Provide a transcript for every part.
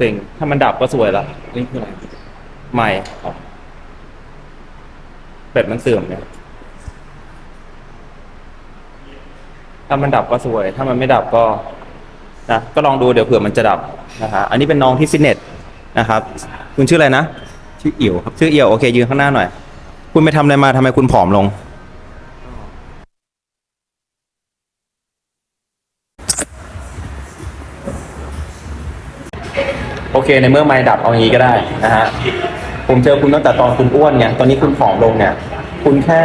เซ็งถ้ามันดับก็สวยละนี่คืออะไรใหม่อ๋อแบตมันเสื่อมเนี่ยถ้ามันดับก็สวย ถ้ามันไม่ดับก็นะก็ลองดูเดี๋ยวเผื่อมันจะดับนะฮะอันนี้เป็นน้องที่ฟิตเนสนะครับ คุณชื่ออะไรนะ ชื่อเอี่ยวครับ ชื่อเอี่ยวโอเคยืนข้างหน้าหน่อย คุณไปทำอะไรมาทำไมคุณผอมลง โอเค ในเมื่อไม่ดับเอาอย่างนี้ก็ได้นะฮะผมเจอคุณตั้งแต่ตอนคุณอ้วนไงตอนนี้คุณผอมลงเนี่ย คุณแค่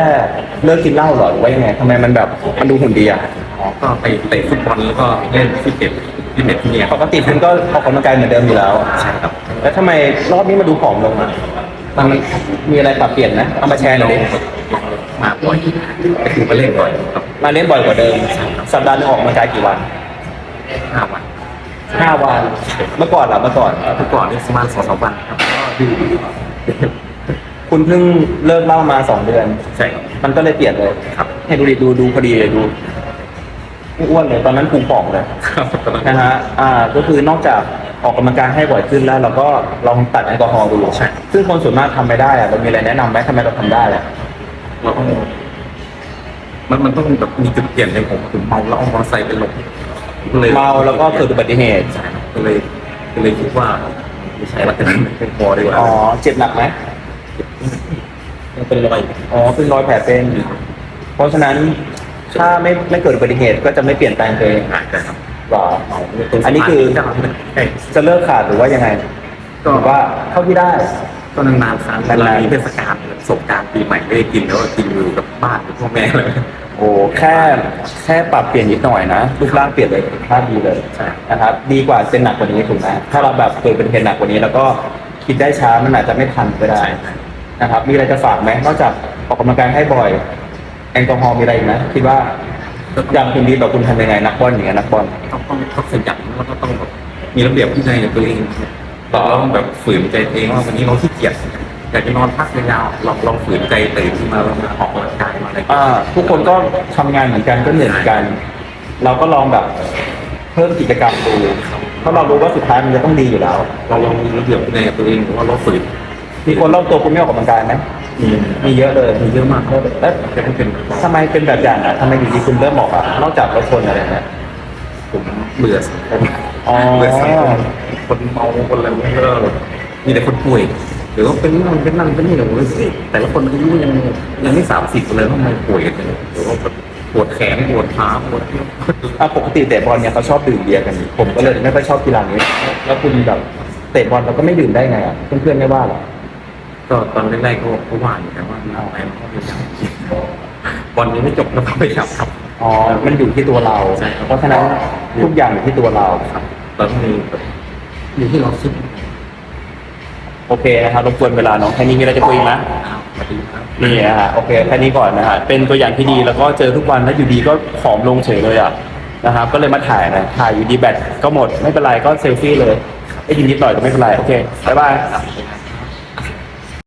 เลิกกินเหล้าเหรอหรือว่ายังไงทำไมมันแบบมันดูหุ่นดีอะอ๋อก็ไปเตะฟุตบอลแล้วก็เล่นฟิตเนสฟิตเนสที่นี่คปรับกติคุณก็ออกกำลังกายเหมือนเดิมอยู่แล้ว ใช่ครับ แล้วทำไมรอบนี้มาดูผอมลงอะมันมีอะไรปรับเปลี่ยนไหมเอามาแชร์หน่อยดิมาบ่อยก็คือมาเล่นบ่อยครับมาเล่นบ่อยกว่าเดิม สัปดาห์หนึงออกกำลังกายกี่วันห้าวัน ห้าวันเมื่อก่อนเหรอเมื่อก่อนเมื่อก่อนนี่ประมาณสองสามวันครับก็ดูคุณเพิ่งเลิกเหล่ามาสองเดือนใช่ครับมันก็เลยเปลี่ยนเลยครับให้ดูดิดูดูพอดีเลยดูอ้วนเลยตอนนั้นพุงป่องเลยครับตอนนั้นนะฮะอ่าก็คือนอกจากออกกำลังกายให้บ่อยขึ้นแล้ว เราก็ลองตัดแอลกอฮอล์ดูใช่ซึ่งคนส่วนมากทำไม่ได้อะเรามีอะไรแนะนำไหมทำไมเราทำได้อะเราต้องมันมันต้องแบบมีจุดเปลี่ยนในผมคือเมาแล้วเอามอเตอร์ไซค์ไปหลบก็ เลยเมาแล้วก็เกิดอุบัติเหตุใช่ครับก็เลยก็เลยคิดว่าไม่ใช่ละกันเป็นพอดีกว่าอ๋อเจ็บหนักไหมยังเป็นรอยอ๋อเป็นรอยแผลเป็นเพราะฉะนั้นถ้าไม่ไม่เกิดอุบัติเหตุก็จะไม่เปลี่ยนแปลงตัวเองหายไปครับหรออันนี้คือใช่จะเลิกขาดหรือว่ายังไงก็หรือว่าเท่าที่ได้ก็นานๆครั้งนานๆเวลามีเทศกาลสงกรารปีใหม่ไม่ได้กินแล้วก็กินอยู่กับบ้านกับพ่อแม่เลย โอ้แค่แค่ปรับเปลี่ยนนิดหน่อยนะรูปร่างเปลี่ยนเลยสุขภาพดีเลยใช่นะครับ ดีกว่าเป็นหนักกว่านี้ถูกไหมถ้าเราแบบเกิดเป็นเหตุหนักกว่านี้ แล้วก็คิดได้ช้ามันอาจจะไม่ทันก็ได้ใช่นะครับ มีอะไรจะฝากไหมนอกจากออกกำลังกายให้บ่อย แอลกอฮอล์มีอะไรอีกไหมคิดว่าอย่างคุณดีแบบคุณทำยังไงนักบอลอย่างเงี้ยนักบอลต้องต้องต้องขยันแล้วก็ต้องแบบมีระเบียบวินัยในตัวเองเราต้องแบบฝืนใจตัวเองว่าวันนี้เราขี้เกียจ อยากจะนอนพักยาวๆเราลองฝืนใจตื่นขึ้นมาแล้วมาออกกำลังกายมาอะไรอ่าทุกคนก็ทำงานเหมือนกันก็เหนื่อยเหมือนกัน เราก็ลองแบบเพิ่มกิจกรรมดูเพราะเรารู้ว่าสุดท้ายมันจะต้องดีอยู่แล้ว เราลองมีระเบียบวินัยกับตัวเองหรือว่าเราฝืนมีคนรอบตัวคุณไม่ออกกำลังกายไหมมีมีเยอะเลยมีเยอะมากแล้วแต่ไม่เป็นทำไมเป็นแบบอย่างอะทำไมอยู่ดีคุณเริ่มออกอะนอกจากรถชนอะไรเนี่ย ผมเบื่อสังคมอ๋อ เบื่อสังคมคนเมาคนอะไรมันก็มีแต่คนป่วย หรือว่าเป็นนั่นเป็นนั่นเป็นนี่ผมรู้สึกเอ๊ะแต่ละคนอายุยังยังไม่สามสิบเลยทำไมป่วยกันจังหรือว่าแบบปวดแขนปวดขาปวดอะปกติเตะบอลเนี่ยเขาชอบดื่มเบียร์กัน ผมก็เลยไม่ค่อยชอบกีฬานี้ แล้วคุณแบบเตะบอลเราก็ไม่ดื่มได้ไงอะเพื่อนๆไม่ว่าหรอก็ตอนแรกๆก็ก็ว่าอยู่แต่ว่าเอาไปมันก็พยายามบอลยังไม่จบแล้วก็พยายามครับอ๋อมันอยู่ที่ตัวเราใช่ครับเพราะฉะนั้นทุกอย่างอยู่ที่ตัวเราครับเราต้องมีแบบอยู่ที่เราคิด โอเคนะครับรบกวนเวลาน้องแค่นี้มีอะไรจะคุยอีกไหมอ้าวสวัสดีครับนี่นะฮะโอเคแค่นี้ก่อนนะฮะเป็นตัวอย่างที่ดีแล้วก็เจอทุกวันแล้วอยู่ดีก็ผอมลงเฉยเลยอะนะครับก็เลยมาถ่ายนะถ่ายอยู่ดีแบตก็หมดไม่เป็นไรก็เซลฟี่เลยไอ้ยินนิดหน่อยก็ไม่เป็นไรโอเคบ๊ายบายครับ